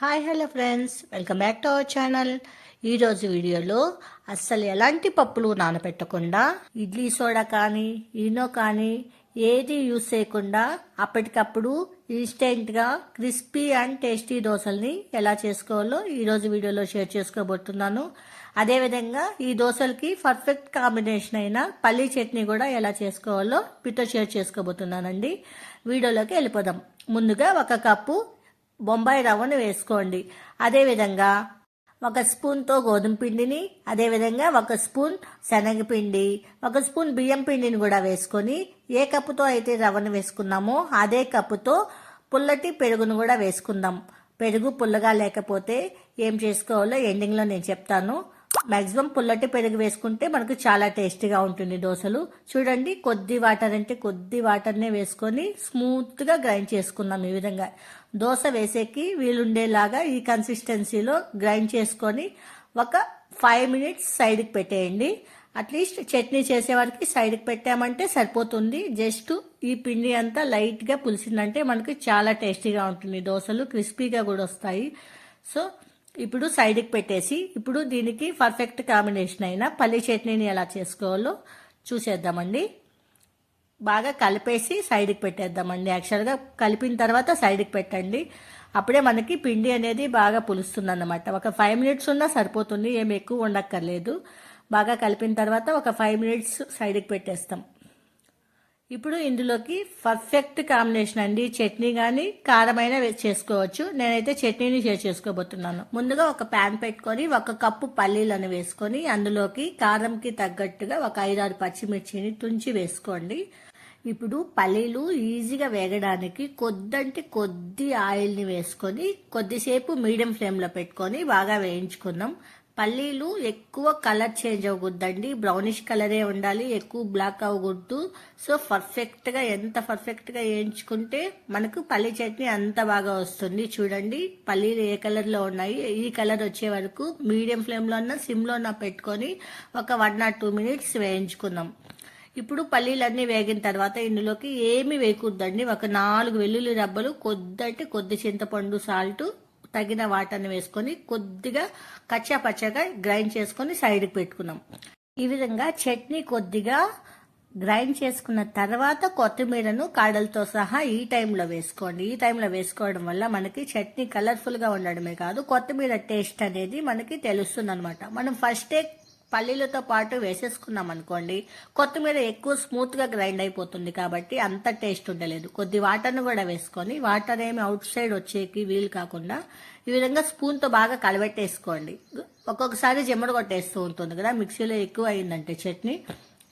Hi hello friends. Welcome back to our channel. ఈరోజు వీడియోలో అస్సలు ఎలాంటి పప్పులు నానబెట్టకుండా ఇడ్లీ సోడా కానీ ఈనో కానీ ఏది యూస్ చేయకుండా అప్పటికప్పుడు ఇన్స్టెంట్గా క్రిస్పీ అండ్ టేస్టీ దోశల్ని ఎలా చేసుకోవాలో ఈరోజు వీడియోలో షేర్ చేసుకోబోతున్నాను. అదేవిధంగా ఈ దోశలకి పర్ఫెక్ట్ కాంబినేషన్ అయిన పల్లీ చట్నీ కూడా ఎలా చేసుకోవాలో మీతో షేర్ చేసుకోబోతున్నానండి. వీడియోలోకి వెళ్ళిపోదాం. ముందుగా ఒక కప్పు బొంబాయి రవ్వను వేసుకోండి. అదేవిధంగా ఒక స్పూన్తో గోధుమ పిండిని అదేవిధంగా ఒక స్పూన్ శనగపిండి ఒక స్పూన్ బియ్యం పిండిని కూడా వేసుకొని ఏ కప్పుతో అయితే రవ్వను వేసుకున్నామో అదే కప్పుతో పుల్లటి పెరుగును కూడా వేసుకుందాం. పెరుగు పుల్లగా లేకపోతే ఏం చేసుకోవాలో ఎండింగ్లో నేను చెప్తాను. మ్యాక్సిమం పుల్లటి పెరుగు వేసుకుంటే మనకు చాలా టేస్టీగా ఉంటుంది దోశలు. చూడండి కొద్ది వాటర్ అంటే కొద్ది వాటర్నే వేసుకొని స్మూత్గా గ్రైండ్ చేసుకుందాం ఈ విధంగా. దోశ వేసేకి వీలుండేలాగా ఈ కన్సిస్టెన్సీలో గ్రైండ్ చేసుకొని ఒక ఫైవ్ మినిట్స్ సైడ్కి పెట్టేయండి. అట్లీస్ట్ చట్నీ చేసేవారికి సైడ్కి పెట్టామంటే సరిపోతుంది. జస్ట్ ఈ పిండి అంతా లైట్గా పులిసిందంటే మనకి చాలా టేస్టీగా ఉంటుంది. దోశలు క్రిస్పీగా కూడా వస్తాయి. సో ఇప్పుడు సైడ్కి పెట్టేసి ఇప్పుడు దీనికి పర్ఫెక్ట్ కాంబినేషన్ అయిన పల్లి చట్నీని ఎలా చేసుకోవాలో చూసేద్దామండి. బాగా కలిపేసి సైడ్కి పెట్టేద్దామండి. యాక్చువల్గా కలిపిన తర్వాత సైడ్కి పెట్టండి. అప్పుడే మనకి పిండి అనేది బాగా పులుస్తుంది అన్నమాట ఒక ఫైవ్ మినిట్స్ ఉన్నా సరిపోతుంది ఏమి ఎక్కువ ఉండక్కర్లేదు. బాగా కలిపిన తర్వాత ఒక ఫైవ్ మినిట్స్ సైడ్కి పెట్టేస్తాం. ఇప్పుడు ఇందులోకి పర్ఫెక్ట్ కాంబినేషన్ అండి. చట్నీ కానీ కారమైన చేసుకోవచ్చు. నేనైతే చట్నీని షేర్ చేసుకోబోతున్నాను. ముందుగా ఒక ప్యాన్ పెట్టుకొని ఒక కప్పు పల్లీలను వేసుకొని అందులోకి కారంకి తగ్గట్టుగా ఒక ఐదారు పచ్చిమిర్చిని తుంచి వేసుకోండి. ఇప్పుడు పల్లీలు ఈజీగా వేగడానికి కొద్దంటే కొద్ది ఆయిల్ని వేసుకొని కొద్దిసేపు మీడియం ఫ్లేమ్లో పెట్టుకొని బాగా వేయించుకుందాం. పల్లీలు ఎక్కువ కలర్ చేంజ్ అవ్వద్దండి బ్రౌనిష్ కలరే ఉండాలి ఎక్కువ బ్లాక్ అవ్వకూడదు. సో పర్ఫెక్ట్గా ఎంత పర్ఫెక్ట్గా వేయించుకుంటే మనకు పల్లీ చట్నీ అంత బాగా వస్తుంది. చూడండి పల్లీలు ఏ కలర్లో ఉన్నాయి? ఈ కలర్ వచ్చే వరకు మీడియం ఫ్లేమ్లో ఉన్న సిమ్లో ఉన్న పెట్టుకొని ఒక వన్ ఆర్ టూ మినిట్స్ వేయించుకుందాం. ఇప్పుడు పల్లీలన్నీ వేగిన తర్వాత ఇందులోకి ఏమి వేయకూడదండి. ఒక నాలుగు వెల్లుల్లి రబ్బలు కొద్ది అంటే కొద్ది చింతపండు సాల్ట్ తగిన వాటర్ని వేసుకొని కొద్దిగా కచ్చా పచ్చగా గ్రైండ్ చేసుకొని సైడ్కి పెట్టుకున్నాం. ఈ విధంగా చట్నీ కొద్దిగా గ్రైండ్ చేసుకున్న తర్వాత కొత్తిమీరను కాడలతో సహా ఈ టైంలో వేసుకోండి. ఈ టైంలో వేసుకోవడం వల్ల మనకి చట్నీ కలర్ఫుల్గా ఉండడమే కాదు కొత్తిమీర టేస్ట్ అనేది మనకి తెలుస్తుంది అనమాట మనం ఫస్టే పల్లీలతో పాటు వేసేసుకున్నాం అనుకోండి కొత్తిమీర ఎక్కువ స్మూత్గా గ్రైండ్ అయిపోతుంది కాబట్టి అంత టేస్ట్ ఉండలేదు. కొద్ది వాటర్ను కూడా వేసుకొని వాటర్ ఏమి అవుట్ సైడ్ వచ్చేకి వీలు కాకుండా ఈ విధంగా స్పూన్తో బాగా కలబెట్టేసుకోండి ఒక్కొక్కసారి జమ్మడు కొట్టేస్తూ ఉంటుంది కదా మిక్సీలో ఎక్కువ అయిందంటే చట్నీ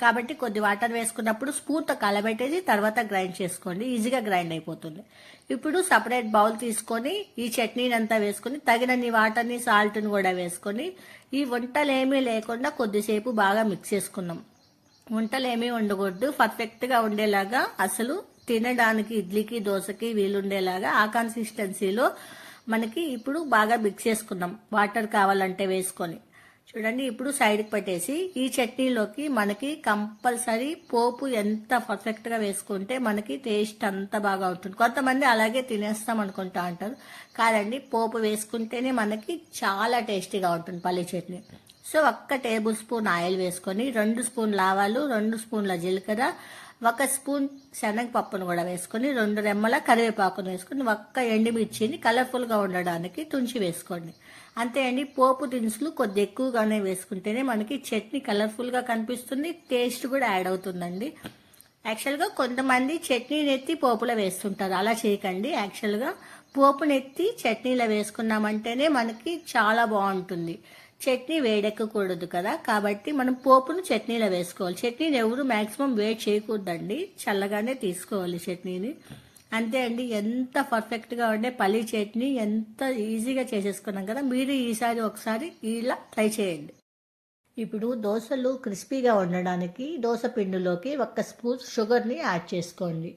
కాబట్టి కొద్ది వాటర్ వేసుకున్నప్పుడు స్పూన్తో కలబెట్టేసి తర్వాత గ్రైండ్ చేసుకోండి. ఈజీగా గ్రైండ్ అయిపోతుంది. ఇప్పుడు సపరేట్ బౌల్ తీసుకొని ఈ చట్నీని అంతా వేసుకొని తగినన్ని వాటర్ని సాల్ట్ని కూడా వేసుకొని ఈ వంటలు ఏమీ లేకుండా కొద్దిసేపు బాగా మిక్స్ చేసుకున్నాం. వంటలు ఏమీ ఉండకూడదు పర్ఫెక్ట్గా ఉండేలాగా అసలు తినడానికి ఇడ్లీకి దోశకి వీలుండేలాగా ఆ కన్సిస్టెన్సీలో మనకి ఇప్పుడు బాగా మిక్స్ చేసుకున్నాం. వాటర్ కావాలంటే వేసుకొని. చూడండి ఇప్పుడు సైడ్కి పెట్టేసి ఈ చట్నీలోకి మనకి కంపల్సరీ పోపు ఎంత పర్ఫెక్ట్గా వేసుకుంటే మనకి టేస్ట్ అంత బాగా ఉంటుంది. కొంతమంది అలాగే తినేస్తాం అనుకుంటా అంటారు. కాదండి పోపు వేసుకుంటేనే మనకి చాలా టేస్టీగా ఉంటుంది పల్లి చట్నీ. సో ఒక్క టేబుల్ స్పూన్ ఆయిల్ వేసుకొని రెండు స్పూన్ల ఆవాలు రెండు స్పూన్ల జీలకర్ర ఒక స్పూన్ శనగపప్పును కూడా వేసుకొని రెండు రెమ్మల కరివేపాకును వేసుకొని ఒక్క ఎండుమిర్చిని కలర్ఫుల్గా ఉండడానికి తుంచి వేసుకోండి. అంతే అండి పోపు దినుసులు కొద్ది ఎక్కువగానే వేసుకుంటేనే మనకి చట్నీ కలర్ఫుల్గా కనిపిస్తుంది టేస్ట్ కూడా యాడ్ అవుతుందండి. యాక్చువల్గా కొంతమంది చట్నీని ఎత్తి పోపులో వేస్తుంటారు అలా చేయకండి. యాక్చువల్గా పోపునెత్తి చట్నీలో వేసుకున్నామంటేనే మనకి చాలా బాగుంటుంది. చట్నీ వేడెక్కకూడదు కదా కాబట్టి మనం పోపును చట్నీలో వేసుకోవాలి. చట్నీని ఎవరు మ్యాక్సిమం వేడి చేయకూడదండి చల్లగానే తీసుకోవాలి చట్నీని. అంతే అండి ఎంత పర్ఫెక్ట్గా ఉండే పల్లీ చట్నీ ఎంత ఈజీగా చేసేసుకున్నాం కదా మీరు ఈసారి ఒకసారి ఇలా ట్రై చేయండి. ఇప్పుడు దోశలు క్రిస్పీగా ఉండడానికి దోశ పిండిలోకి ఒక స్పూన్ షుగర్ని యాడ్ చేసుకోండి.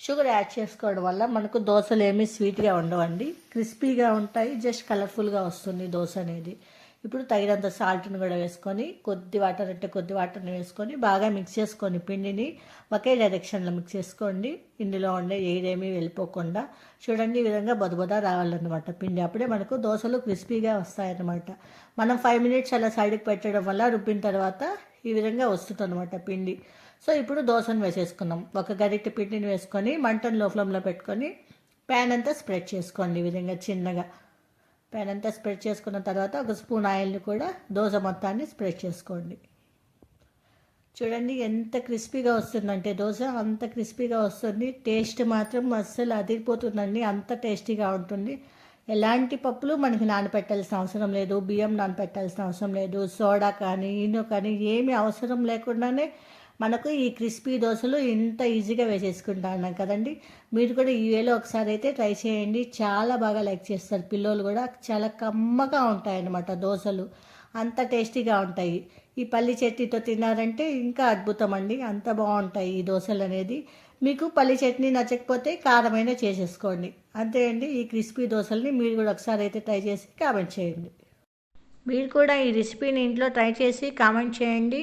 షుగర్ యాడ్ చేసుకోవడం వల్ల మనకు దోశలు ఏమీ స్వీట్గా ఉండవండి. క్రిస్పీగా ఉంటాయి జస్ట్ కలర్ఫుల్గా వస్తుంది దోశ అనేది. ఇప్పుడు తగినంత సాల్ట్ని కూడా వేసుకొని కొద్ది వాటర్ అంటే కొద్ది వాటర్ని వేసుకొని బాగా మిక్స్ చేసుకొని పిండిని ఒకే డైరెక్షన్లో మిక్స్ చేసుకోండి. ఇందులో ఉండే ఏదేమీ వెళ్ళిపోకుండా చూడండి ఈ విధంగా బొదబొద రావాలన్నమాట పిండి. అప్పుడే మనకు దోశలు క్రిస్పీగా వస్తాయన్నమాట. మనం ఫైవ్ మినిట్స్ అలా సైడ్కి పెట్టడం వల్ల రుబ్బిన తర్వాత ఈ విధంగా వస్తుందన్నమాట పిండి. సో ఇప్పుడు దోశను వేసేసుకున్నాం ఒక గరిటె పిండిని వేసుకొని మంటను లో ఫ్లేమ్లో పెట్టుకొని ప్యాన్ అంతా స్ప్రెడ్ చేసుకోండి ఈ విధంగా చిన్నగా. ప్యాన్ అంతా స్ప్రెడ్ చేసుకున్న తర్వాత ఒక స్పూన్ ఆయిల్ని కూడా దోశ మొత్తాన్ని స్ప్రెడ్ చేసుకోండి. చూడండి ఎంత క్రిస్పీగా వస్తుందంటే దోశ అంత క్రిస్పీగా వస్తుంది. టేస్ట్ మాత్రం అస్సలు అదిరిపోతుందండి. అంత టేస్టీగా ఉంటుంది. ఎలాంటి పప్పులు మనకి నానపెట్టాల్సిన అవసరం లేదు. బియ్యం నానపెట్టాల్సిన అవసరం లేదు. సోడా కానీ ఈనో కానీ ఏమీ అవసరం లేకుండానే మనకు ఈ క్రిస్పీ దోశలు ఇంత ఈజీగా వేసేసుకుంటాను కదండి. మీరు కూడా ఈ వేలో ఒకసారి అయితే ట్రై చేయండి. చాలా బాగా లైక్ చేస్తారు. పిల్లలు కూడా చాలా కమ్మగా ఉంటాయన్నమాట దోశలు. అంత టేస్టీగా ఉంటాయి. ఈ పల్లి చట్నీతో తిన్నారంటే ఇంకా అద్భుతం అండి. అంత బాగుంటాయి ఈ దోశలు అనేది. మీకు పల్లి చట్నీ నచ్చకపోతే కారమైన చేసేసుకోండి. అంతే అండి. ఈ క్రిస్పీ దోశల్ని మీరు కూడా ఒకసారి అయితే ట్రై చేసి కామెంట్ చేయండి. మీరు కూడా ఈ రెసిపీని ఇంట్లో ట్రై చేసి కామెంట్ చేయండి.